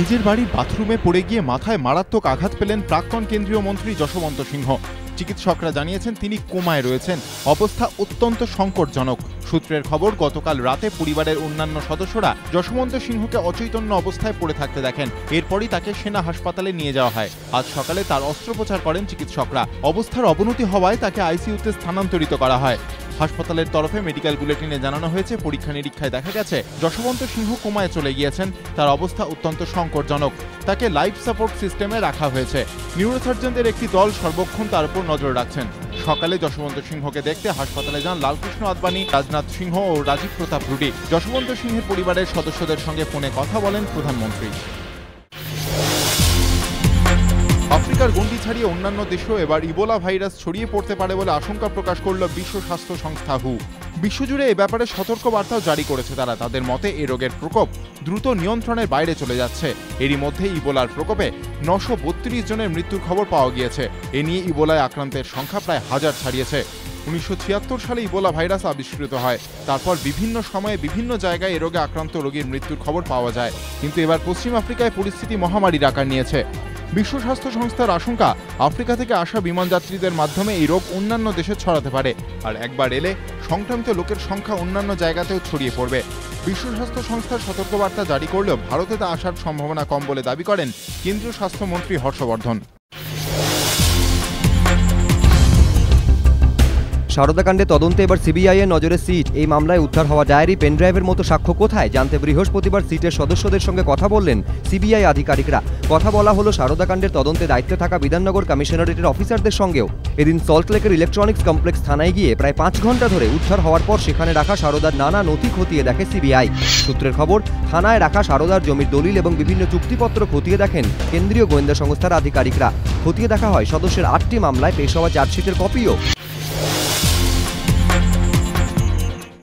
নিজের বাড়ির বাথরুমে পড়ে গিয়ে মাথায় মারাত্মক আঘাত পেলেন প্রাক্তন কেন্দ্রীয় মন্ত্রী যশবন্ত সিংহ। চিকিৎসকরা জানিয়েছেন, তিনি কোমায় রয়েছেন। অবস্থা অত্যন্ত সংকটজনক। সূত্রের খবর, গতকাল রাতে পরিবারের অন্যান্য সদস্যরা যশবন্ত সিংহকে অচৈতন্য অবস্থায় পড়ে থাকতে দেখেন। এরপরই তাকে সেনা হাসপাতালে নিয়ে যাওয়া হয়। আজ সকালে তার অস্ত্রোপচার করেন চিকিৎসকরা। অবস্থার অবনতি হওয়ায় তাকে আইসিইউতে স্থানান্তরিত করা হয়। হাসপাতালের তরফে মেডিকেল বুলেটিনে জানানো হয়েছে, পরীক্ষা নিরীক্ষায় দেখা গেছে যশবন্ত সিংহ কোমায় চলে গিয়েছেন। তার অবস্থা অত্যন্ত সংকটজনক। তাকে লাইফ সাপোর্ট সিস্টেমে রাখা হয়েছে। নিউরোসার্জনদের একটি দল সর্বক্ষণ তার উপর নজর রাখছেন। সকালে যশবন্ত সিংহকে দেখতে হাসপাতালে যান লালকৃষ্ণ আদবানি, রাজনাথ সিংহ ও রাজীব প্রতাপ রুডি। যশবন্ত সিংহের পরিবারের সদস্যদের সঙ্গে ফোনে কথা বলেন প্রধানমন্ত্রী। আফ্রিকার গণ্ডি ছাড়িয়ে অন্যান্য দেশেও এবার ইবোলা ভাইরাস ছড়িয়ে পড়তে পারে বলে আশঙ্কা প্রকাশ করল বিশ্ব স্বাস্থ্য সংস্থা হু। বিশ্বজুড়ে এ ব্যাপারে সতর্ক বার্তাও জারি করেছে তারা। তাদের মতে, এ রোগের প্রকোপ দ্রুত নিয়ন্ত্রণের বাইরে চলে যাচ্ছে। এরই মধ্যে ইবোলার প্রকোপে নশো বত্রিশ জনের মৃত্যুর খবর পাওয়া গিয়েছে। এ নিয়ে ইবোলায় আক্রান্তের সংখ্যা প্রায় হাজার ছাড়িয়েছে। উনিশশো সালে ইবোলা ভাইরাস আবিষ্কৃত হয়। তারপর বিভিন্ন সময়ে বিভিন্ন জায়গায় এ রোগে আক্রান্ত রোগীর মৃত্যুর খবর পাওয়া যায়। কিন্তু এবার পশ্চিম আফ্রিকায় পরিস্থিতি মহামারীর আকার নিয়েছে। বিশ্ব স্বাস্থ্য সংস্থার আশঙ্কা, আফ্রিকা থেকে আসা বিমানযাত্রীদের মাধ্যমে এই রোগ অন্যান্য দেশে ছড়াতে পারে। আর একবার এলে সংক্রামিত লোকের সংখ্যা অন্যান্য জায়গাতেও ছড়িয়ে পড়বে। বিশ্ব স্বাস্থ্য সংস্থার সতর্কবার্তা জারি করলেও ভারতে তা আসার সম্ভাবনা কম বলে দাবি করেন কেন্দ্রীয় স্বাস্থ্যমন্ত্রী হর্ষবর্ধন। সারদাকাণ্ডে তদন্তে এবার সিবিআই এর নজরে সিট। এই মামলায় উদ্ধার হওয়া ডায়েরি পেনড্রাইভের মতো সাক্ষ্য কোথায়? জানতে বৃহস্পতিবার সিটের সদস্যদের সঙ্গে কথা বললেন সিবিআই আধিকারিকরা। কথা বলা হলো সারদাকাণ্ডের তদন্তে দায়িত্বে থাকা বিধাননগর কমিশনারেটের অফিসারদের সঙ্গেও। এদিন সল্টলেকের ইলেকট্রনিক্স কমপ্লেক্স থানায় গিয়ে প্রায় পাঁচ ঘণ্টা ধরে উদ্ধার হওয়ার পর সেখানে রাখা সারদার নানা নথি খতিয়ে দেখে সিবিআই। সূত্রের খবর, থানায় রাখা সারদার জমির দলিল এবং বিভিন্ন চুক্তিপত্র খতিয়ে দেখেন কেন্দ্রীয় গোয়েন্দা সংস্থার আধিকারিকরা। খতিয়ে দেখা হয়, সদস্যের আটটি মামলায় পেশ হওয়া চার্জশিটের কপিও।